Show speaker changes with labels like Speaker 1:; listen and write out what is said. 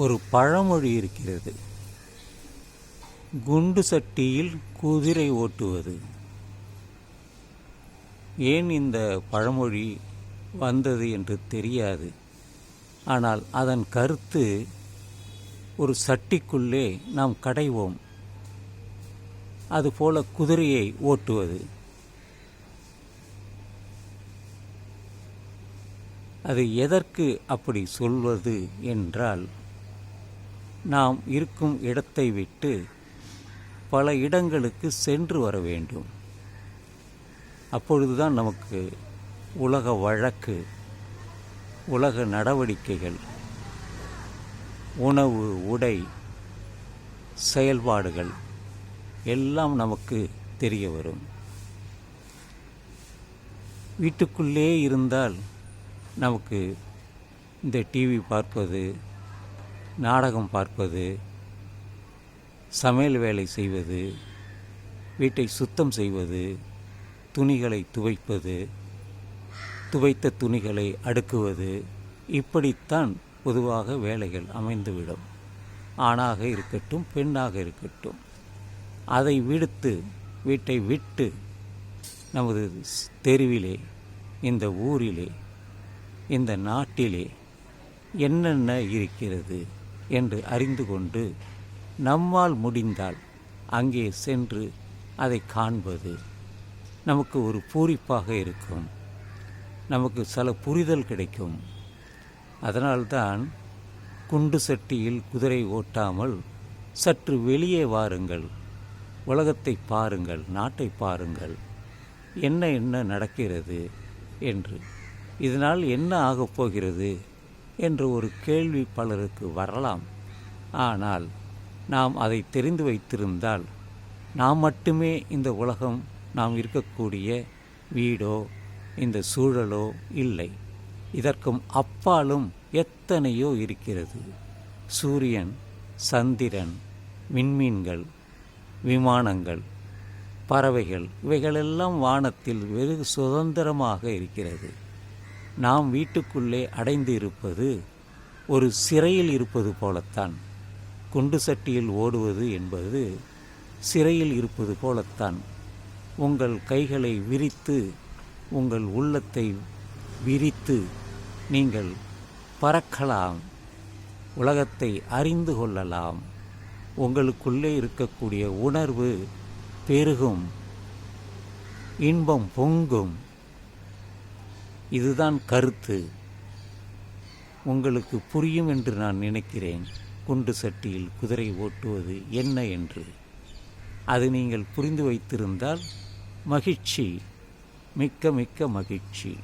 Speaker 1: ஒரு பழமொழி இருக்கிறது. குண்டு சட்டியில் குதிரை ஓட்டுவது. ஏன் இந்த பழமொழி வந்தது என்று தெரியாது. ஆனால் அதன் கருத்து ஒரு சட்டிக்குள்ளே நாம் கடைவோம். அதுபோல குதிரையை ஓட்டுவது. அது எதற்கு அப்படி சொல்வது என்றால் நாம் இருக்கும் இடத்தை விட்டு பல இடங்களுக்கு சென்று வர வேண்டும். அப்பொழுதுதான் நமக்கு உலக வழக்கு உலக நடவடிக்கைகள் உணவு உடை செயல்பாடுகள் எல்லாம் நமக்கு தெரிய வரும். வீட்டுக்குள்ளே இருந்தால் நமக்கு இந்த டிவி பார்ப்பது நாடகம் பார்ப்பது சமையல் வேலை செய்வது வீட்டை சுத்தம் செய்வது துணிகளை துவைப்பது துவைத்த துணிகளை அடுக்குவது இப்படித்தான் பொதுவாக வேலைகள் அமைந்துவிடும். ஆணாக இருக்கட்டும் பெண்ணாக இருக்கட்டும். அதை விடுத்து வீட்டை விட்டு நமது தெருவிலே இந்த ஊரிலே இந்த நாட்டிலே என்னென்ன இருக்கிறது? என்று அறிந்து கொண்டு நம்மால் முடிந்தால் அங்கே சென்று அதை காண்பது நமக்கு ஒரு பூரிப்பாக இருக்கும். நமக்கு சில புரிதல் கிடைக்கும். அதனால்தான் குண்டு சட்டியில் குதிரை ஓட்டாமல் சற்று வெளியே வாருங்கள். உலகத்தை பாருங்கள் நாட்டை பாருங்கள். என்ன என்ன நடக்கிறது என்று. இதனால் என்ன ஆகப் போகிறது? என்று ஒரு கேள்வி பலருக்கு வரலாம். ஆனால் நாம் அதை தெரிந்து வைத்திருந்தால் நாம் மட்டுமே இந்த உலகம் நாம் இருக்கக்கூடிய வீடோ இந்த சூழலோ இல்லை. இதற்கும் அப்பாலும் எத்தனையோ இருக்கிறது. சூரியன் சந்திரன் விண்மீன்கள் விமானங்கள் பறவைகள் இவைகளெல்லாம் வானத்தில் வெகு சுதந்திரமாக இருக்கிறது. நாம் வீட்டுக்குள்ளே அடைந்து இருப்பது ஒரு சிறையில் இருப்பது போலத்தான். குண்டு சட்டியில் ஓடுவது என்பது சிறையில் இருப்பது போலத்தான். உங்கள் கைகளை விரித்து உங்கள் உள்ளத்தை விரித்து நீங்கள் பறக்கலாம். உலகத்தை அறிந்து கொள்ளலாம். உங்களுக்குள்ளே இருக்கக்கூடிய உணர்வு பெருகும். இன்பம் பொங்கும். இதுதான் கருத்து. உங்களுக்கு புரியும் என்று நான் நினைக்கிறேன். குண்டு சட்டியில் குதிரை ஓட்டுவது என்ன என்று. அது நீங்கள் புரிந்து வைத்திருந்தால் மகிழ்ச்சி மிக்க மிக்க மகிழ்ச்சி.